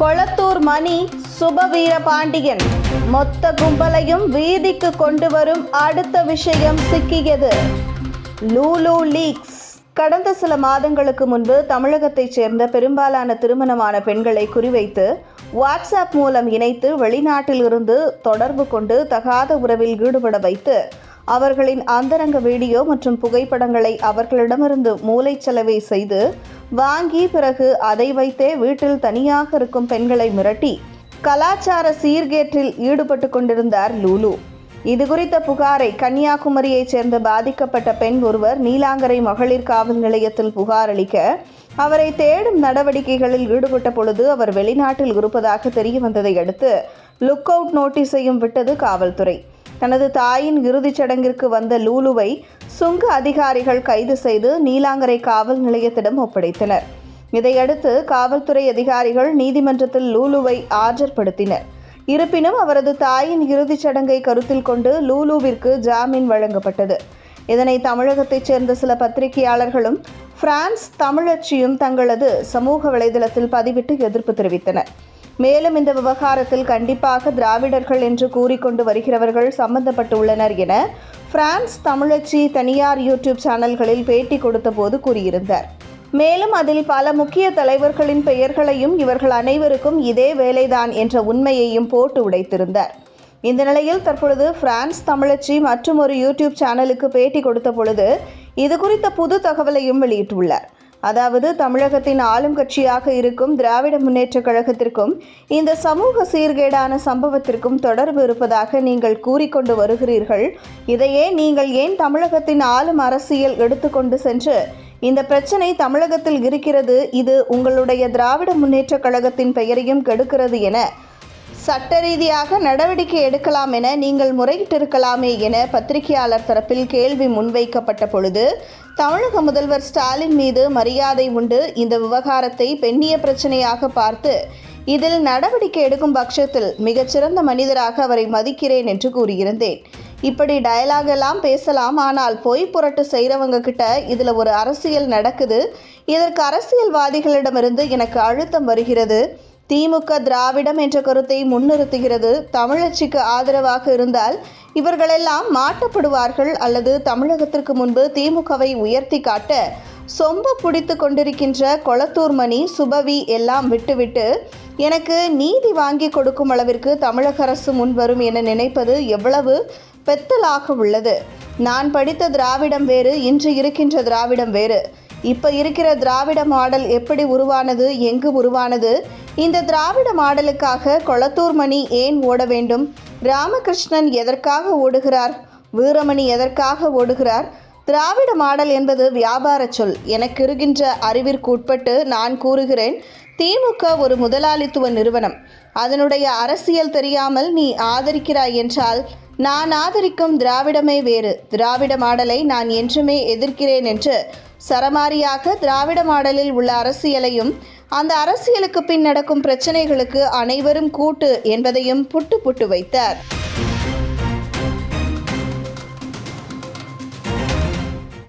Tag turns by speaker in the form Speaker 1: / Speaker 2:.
Speaker 1: கொளத்தூர் மணி சுபவீர பாண்டியன். மொத்த கும்பலையும் வீதிக்கு கொண்டு வரும் அடுத்த விஷயம் சிக்கியது. லூலு லீக்ஸ். கடந்த சில மாதங்களுக்கு முன்பு தமிழகத்தைச் சேர்ந்த பெரும்பாலான திருமணமான பெண்களை குறிவைத்து வாட்ஸ்அப் மூலம் இணைத்து வெளிநாட்டிலிருந்து தொடர்பு கொண்டு தகாத உறவில் ஈடுபட வைத்து அவர்களின் அந்தரங்க வீடியோ மற்றும் புகைப்படங்களை அவர்களிடமிருந்து மூளைச்சலவை செய்து வாங்கி பிறகு அதை வைத்தே வீட்டில் தனியாக இருக்கும் பெண்களை மிரட்டி கலாச்சார சீர்கேற்றில் ஈடுபட்டு கொண்டிருந்தார் லூலு. இது குறித்த புகாரை கன்னியாகுமரியைச் சேர்ந்த பாதிக்கப்பட்ட பெண் ஒருவர் நீலாங்கரை மகளிர் காவல் நிலையத்தில் புகார் அளிக்க அவரை தேடும் நடவடிக்கைகளில் ஈடுபட்ட பொழுது அவர் வெளிநாட்டில் இருப்பதாக தெரிய வந்ததை அடுத்து லுக் அவுட் நோட்டீஸையும் விட்டது காவல்துறை. தனது தாயின் இறுதிச் சடங்கிற்கு வந்த லூலுவை சுங்க அதிகாரிகள் கைது செய்து நீலாங்கரை காவல் நிலையத்திடம் ஒப்படைத்தனர். இதையடுத்து காவல்துறை அதிகாரிகள் நீதிமன்றத்தில் லூலுவை ஆஜர்படுத்தினர். இருப்பினும் அவரது தாயின் இறுதிச் சடங்கை கருத்தில் கொண்டு லூலுவிற்கு ஜாமீன் வழங்கப்பட்டது. இதனை தமிழகத்தைச் சேர்ந்த சில பத்திரிகையாளர்களும் பிரான்ஸ் தமிழச்சியும் தங்களது சமூக வலைதளத்தில் பதிவிட்டு எதிர்ப்பு தெரிவித்தனர். மேலும் இந்த விவகாரத்தில் கண்டிப்பாக திராவிடர்கள் என்று கூறிக்கொண்டு வருகிறவர்கள் சம்பந்தப்பட்டுள்ளனர் என பிரான்ஸ் தமிழச்சி தனியார் யூடியூப் சேனல்களில் பேட்டி கொடுத்தபோது கூறியிருந்தார். மேலும் அதில் பல முக்கிய தலைவர்களின் பெயர்களையும் இவர்கள் அனைவருக்கும் இதே வேலைதான் என்ற உண்மையையும் போட்டு உடைத்திருந்தார். இந்த நிலையில் தற்பொழுது பிரான்ஸ் தமிழச்சி மற்றும் ஒரு யூடியூப் சேனலுக்கு பேட்டி கொடுத்த பொழுது இது குறித்த புது தகவலையும் வெளியிட்டுள்ளார். அதாவது தமிழகத்தின் ஆளும் கட்சியாக இருக்கும் திராவிட முன்னேற்றக் கழகத்திற்கும் இந்த சமூக சீர்கேடான சம்பவத்திற்கும் தொடர்பு இருப்பதாக நீங்கள் கூறிக்கொண்டு வருகிறீர்கள். இதையே நீங்கள் ஏன் தமிழகத்தின் ஆளும் அரசியல் எடுத்துக்கொண்டு சென்று இந்த பிரச்சனை தமிழகத்தில் இருக்கிறது இது உங்களுடைய திராவிட முன்னேற்றக் கழகத்தின் பெயரையும் கெடுக்கிறது என சட்ட ரீதியாக நடவடிக்கை எடுக்கலாம் என நீங்கள் முறையிட்டிருக்கலாமே என பத்திரிகையாளர் தரப்பில் கேள்வி முன்வைக்கப்பட்ட பொழுது தமிழக முதல்வர் ஸ்டாலின் மீது மரியாதை உண்டு இந்த விவகாரத்தை பெண்ணிய பிரச்சனையாக பார்த்து இதில் நடவடிக்கை எடுக்கும் பட்சத்தில் மிகச்சிறந்த மனிதராக அவரை மதிக்கிறேன் என்று கூறியிருந்தேன். இப்படி டயலாக் எல்லாம் பேசலாம் ஆனால் பொய் புரட்டு செய்கிறவங்க கிட்ட இதில் ஒரு அரசியல் நடக்குது. இதற்கு அரசியல்வாதிகளிடமிருந்து எனக்கு அழுத்தம் வருகிறது. திமுக திராவிடம் என்ற கருத்தை முன்னிறுத்துகிறது. தமிழச்சிக்கு ஆதரவாக இருந்தால் இவர்களெல்லாம் மாட்டப்படுவார்கள் அல்லது தமிழகத்திற்கு முன்பு திமுகவை உயர்த்தி காட்ட சொம்ப பிடித்து கொண்டிருக்கின்ற கொளத்தூர் மணி சுபவி எல்லாம் விட்டுவிட்டு எனக்கு நீதி வாங்கி கொடுக்கும் அளவிற்கு தமிழக அரசு முன்வரும் என நினைப்பது எவ்வளவு பெத்தலாக உள்ளது. நான் படித்த திராவிடம் வேறு இன்று இருக்கின்ற திராவிடம் வேறு. இப்போ இருக்கிற திராவிட மாடல் எப்படி உருவானது எங்கு உருவானது இந்த திராவிட மாடலுக்காக கொளத்தூர் மணி ஏன் ஓட வேண்டும்? ராமகிருஷ்ணன் எதற்காக ஓடுகிறார்? வீரமணி எதற்காக ஓடுகிறார்? திராவிட மாடல் என்பது வியாபார சொல். எனக்கு இருக்கின்ற அறிவிற்கு உட்பட்டு நான் கூறுகிறேன் திமுக ஒரு முதலாளித்துவ நிறுவனம். அதனுடைய அரசியல் தெரியாமல் நீ ஆதரிக்கிறாய் என்றால் நான் ஆதரிக்கும் திராவிடமே வேறு. திராவிட மாடலை நான் என்றுமே எதிர்க்கிறேன் என்று சரமாரியாக திராவிட மாடலில் உள்ள அரசியலையும் அந்த அரசியலுக்கு பின் நடக்கும் பிரச்சனைகளுக்கு அனைவரும் கூட்டு என்பதையும் புட்டு புட்டு வைத்தார்.